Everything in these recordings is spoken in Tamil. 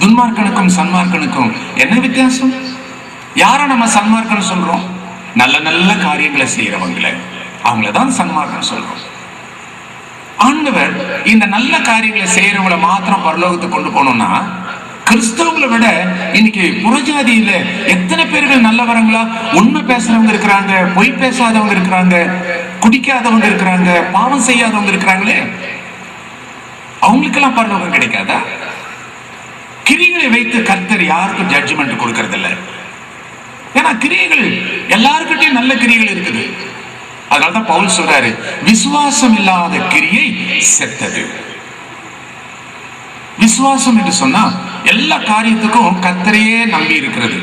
துன்மார்க்கனுக்கும் சன்மார்க்கனுக்கும் என்ன வித்தியாசம்? யாரை நம்ம சன்மார்க்கன் சொல்றோம்? நல்ல நல்ல காரியங்களை செய்யறவங்களை அவங்கள தான் சன்மார்க்கன் சொல்றோம். ஆண்டவர் இந்த நல்ல காரியங்களை செய்யறவங்கள மாத்திரம் பரலோகத்துக்கு கொண்டு போனோம்னா கிறிஸ்தவங்களை விட இன்னைக்கு புறஜாதியில எத்தனை பேர்கள் நல்லவரங்களா? உண்மை பேசுறவங்க இருக்கிறாங்க பொய் பேசாதவங்க இருக்கிறாங்க குடிக்காதவங்க இருக்கிறாங்க பாவம் செய்யாதவங்க இருக்கிறாங்களே? அவங்களுக்கெல்லாம் பரலோகம் கிடைக்காதா? கிரிகளை வைத்து கர்த்தர் யாருக்கும் ஜட்ஜ்மெண்ட் கொடுக்கறது இல்லை ஏன்னா கிரியைகள் எல்லாருக்கிட்டையும் நல்ல கிரியைகள் இருக்குது. அதனாலதான் பவுல் சொல்றாரு விசுவாசம் இல்லாத கிரியை செத்தது. விசுவாசம் என்று சொன்னா எல்லா காரியத்துக்கும் கர்த்தரையே நம்பி இருக்கிறது.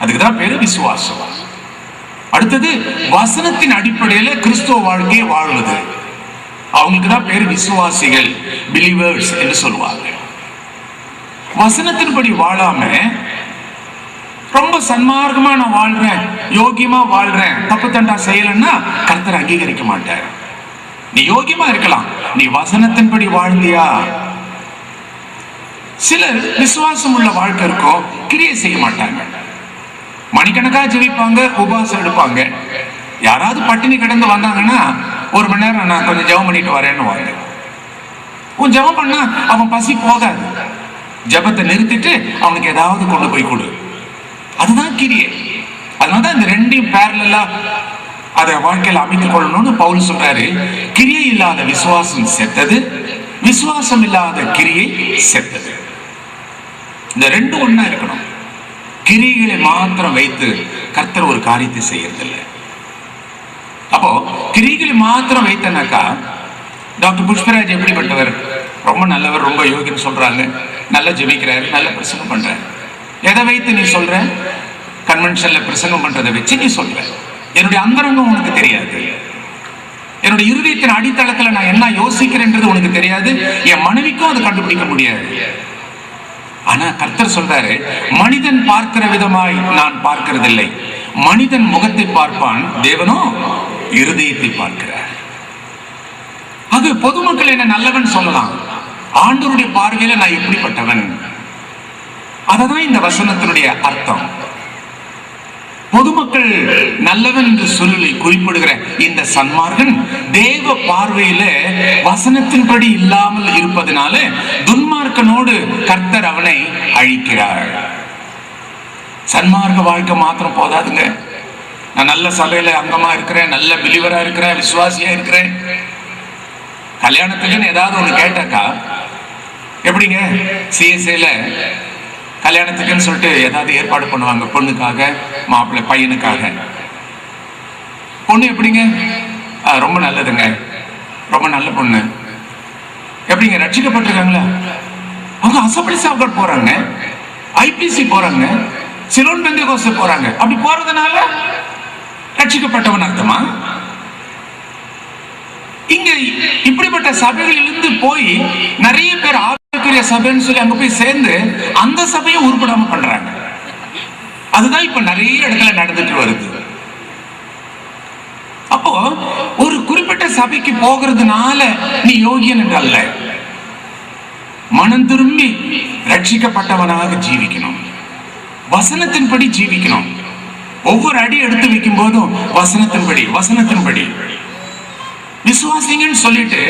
அதுக்கு தான் பேரு விசுவாசம். அடுத்தது வசனத்தின் அடிப்படையில கிறிஸ்துவ வாழ்க்கையை வாழ்வது அவங்களுக்கு தான் பேரு விசுவாசிகள் பிலீவர்ஸ் என்று சொல்லுவாங்க. வசனத்தின்படி வாழாம ரொம்ப சன்மார்க்கமா நான் வாழ்றேன் யோகியமா வாழ்றேன் தப்பு தண்டா செய்யலன்னா கர்த்தர் அங்கீகரிக்க மாட்டார். நீ யோகியமா இருக்கலாம். நீ வசனத்தின்படி வாழ்ந்தியா? சிலர் விசுவாசம் உள்ள வாழ்க்கை இருக்கோ கிரியை செய்ய மாட்டாங்க. மணிக்கணக்கா ஜெபிப்பாங்க உபவாசம் எடுப்பாங்க. யாராவது பட்டினி கிடந்து வந்தாங்கன்னா ஒரு மணி நேரம் நான் கொஞ்சம் ஜெபம் பண்ணிட்டு வரேன்னு வாங்க உன் ஜெபம் பண்ணா அவன் பசி போகாது. ஜெபத்தை நிறுத்திட்டு அவனுக்கு ஏதாவது கொண்டு போய் கொடு. அதுதான் கிரியை. அதனாலதான் இந்த ரெண்டையும் பேரலா அதை வாழ்க்கையில அமைத்துக் கொள்ளணும்னு பவுல் சொல்றாரு. கிரியை இல்லாத விசுவாசம் செத்தது விசுவாசம் இல்லாத கிரியை செத்தது. இந்த ரெண்டு ஒண்ணா இருக்கணும். கிரிகளை மாத்திரம் வைத்து கர்த்தர் ஒரு காரியத்தை செய்யறதில்லை. அப்போ கிரிகளை மாத்திரம் வைத்தனாக்கா டாக்டர் புஷ்பராஜ் எப்படிப்பட்டவர்? ரொம்ப நல்லவர் ரொம்ப யோகின்னு சொல்றாங்க. நல்லா ஜெபிக்கிறாரு நல்ல பிரசங்கம் பண்ற எதை வைத்து நீ சொல்ற? கன்வென்ஷன்ல பிரசங்கம் பண்றதை வச்சு நீ சொல்ற. என்னுடைய அந்தரங்கம் உனக்கு தெரியாது. என்னுடைய இருதயத்தின் அடித்தளத்துல நான் என்ன யோசிக்கிறேன்றது உனக்கு தெரியாது. என் மனைவிக்கும் அதை கண்டுபிடிக்க முடியாது. ஆனா கர்த்தர் சொல்றாரு மனிதன் பார்க்கிற விதமாய் நான் பார்க்கிறதில்லை. மனிதன் முகத்தை பார்ப்பான் தேவனோ இருதயத்தை பார்க்கிறார். அது பொதுமக்கள் என்ன நல்லவன் சொல்லலாம். ஆண்டவருடைய பார்வையில நான் எப்படிப்பட்டவன் அததான் இந்த வசனத்தினுடைய அர்த்தம். பொதுமக்கள் நல்லவன் என்று சொல்லி குறிப்பிடுகிற இந்த சன்மார்கன் தேவ பார்வையில வசனத்தின்படி இல்லாமல் இருப்பதனால துன்மார்க்கனோடு கர்த்தர் அவனை அழிக்கிறார். சன்மார்க்க வாழ்க்கை மாத்திரம் போதாதுங்க. நான் நல்ல சபையில அங்கமா இருக்கிறேன் நல்ல பிலிவரா இருக்கிறேன் விசுவாசியா இருக்கிறேன். கல்யாணத்துக்குன்னு ஏதாவது ஒண்ணு கேட்டாக்கா எப்படிங்க? சிஎஸ்ஏல கல்யாணத்துக்குன்னு சொல்லிட்டு ஏதாவது ஏற்பாடு பண்ணுவாங்க பொண்ணுக்காக மாப்பிள்ளை பையனுக்காக. பொண்ணு எப்படிங்க? ரொம்ப நல்லதுங்க. ரொம்ப நல்ல பொண்ணு. எப்படிங்க? ரட்சிக்கப்பட்டிருக்காங்களா? அவங்க அசம்பிளி சாப்கட் போறாங்க. ஐபிசி போறாங்க. சிலோன் பெந்தகோச போறாங்க. அப்படி போறதுனால ரட்சிக்கப்பட்டவன் அர்த்தமா? இங்க இப்படிப்பட்ட சபைகளிலிருந்து போய் நிறைய பேர் ஆவிக்குரிய சபைன்னு சொல்லி அங்க போய் சேர்ந்து அந்த சபையை உருப்படாம பண்றாங்க. அதுதான் இப்ப நிறைய இடத்துல நடந்துட்டு வருது. அப்போ ஒரு குறிப்பிட்ட சபைக்கு போகிறதுனால நீ யோகியன் என்று அல்ல. மனம் திரும்பி ரட்சிக்கப்பட்டவனாக ஜீவிக்கணும். வசனத்தின்படி ஜீவிக்கணும். ஒவ்வொரு அடி எடுத்து வைக்கும் போதும் வசனத்தின்படி வசனத்தின்படி. விசுவாசிங்கன்னு சொல்லிட்டு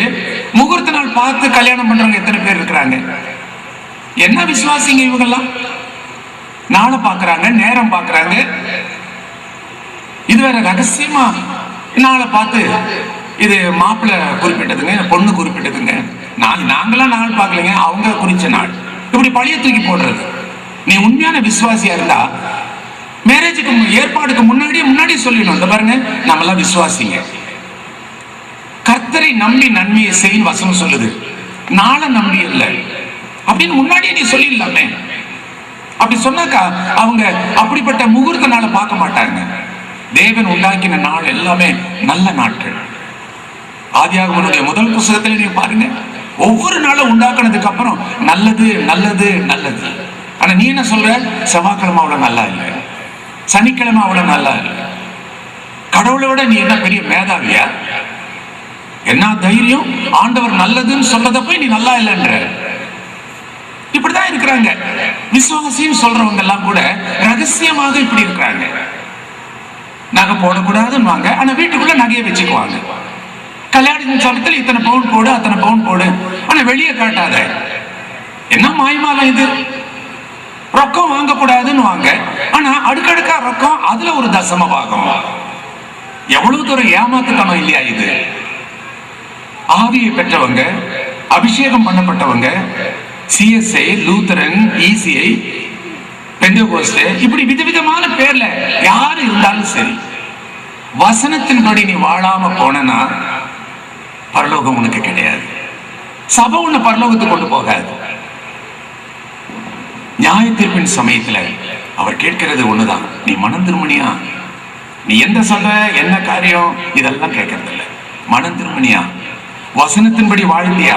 முகூர்த்த நாள் பார்த்து கல்யாணம் பண்றவங்க எத்தனை பேர் இருக்கிறாங்க? என்ன விசுவாசிங்க இவங்கெல்லாம்? நாளை பார்க்கறாங்க நேரம் பார்க்கறாங்க. இது வேற ரகசியமா? நாளை பார்த்து இது மாப்பிள்ளை குறிப்பிட்டதுங்க பொண்ணு குறிப்பிட்டதுங்க. நான் நாங்களாம் நாள் பார்க்கலங்க அவங்க குறிச்ச நாள். இப்படி பழைய தூக்கி போடுறது. நீ உண்மையான விசுவாசியா இருந்தா மேரேஜுக்கு ஏற்பாடுக்கு முன்னாடியே முன்னாடியே சொல்லிடணும். இந்த பாருங்க நம்மளாம் விசுவாசிங்க. கர்த்தரை நம்பி நன்மையை செய்யும் வசனம் சொல்லுது. நாளை நம்பி இல்லை. அப்படின்னு முன்னாடியே நீ சொல்லிடலாமே. அப்படி சொன்னாக்கா அவங்க அப்படிப்பட்ட முகூர்த்த நாளை பார்க்க மாட்டாங்க. தேவன் உண்டாக்கின நாள் எல்லாமே நல்ல நாட்கள். ஆதியாகமனுடைய முதல் புஸ்தகத்தில் நீங்க பாருங்க. ஒவ்வொரு நாளும் உண்டாக்குனதுக்கு அப்புறம் நல்லது நல்லது நல்லது. ஆனா நீ என்ன சொல்ற? செவ்வாய்க்கிழமை அவ்வளவு நல்லா இல்லை. சனிக்கிழமை அவ்வளவு நல்லா இல்லை. கடவுளை விட நீ என்ன பெரிய மேதாவியா? என்ன தைரியம்? ஆண்டவர் நல்லதுன்னு சொன்னதை போய் நீ நல்லா இல்லைன்ற. இப்படிதான் இருக்கிறாங்க. விசுவாசின்னு சொல்றவங்க எல்லாம் கூட ரகசியமாக இப்படி இருக்கிறாங்க. நகை போடக்கூடாதுன்னு ஆனா வீட்டுக்குள்ள நகையை வச்சுக்குவாங்க. கல்யாண சமயத்தில் இத்தனை பவுன் போடு அத்தனை பவுன் போடு. ஆனா வெளியே காட்டாத. என்ன மாய்மாலம் இது? ரொக்கம் வாங்கக்கூடாதுன்னு வாங்க ஆனா அடுக்கடுக்கா ரொக்கம் அதுல ஒரு தசம பாகம். எவ்வளவு தூரம் ஏமாத்துக்கணும் இல்லையா இது? ஆவியை பெற்றவங்க அபிஷேகம் பண்ணப்பட்டவங்க சிஎஸ்ஐ லூத்தரன் இசிஐ பெந்தகோஸ்ட் இப்படி விதவிதமான பேர்ல யாரு இருந்தாலும் சரி வசனத்தின்படி நீ வாழாம போனா பரலோகம் உனக்கு கிடையாது. சபை உன்னை பரலோகத்துக்கு கொண்டு போகாது. நியாய தீர்ப்பின் சமயத்துல அவர் கேட்கிறது ஒண்ணுதான். நீ மனம் திருமணியா நீ எந்த சபை என்ன காரியம்? இதெல்லாம் கேட்கறது இல்லை மனம் திருமணியா வசனத்தின்படி வாழ்ந்தியா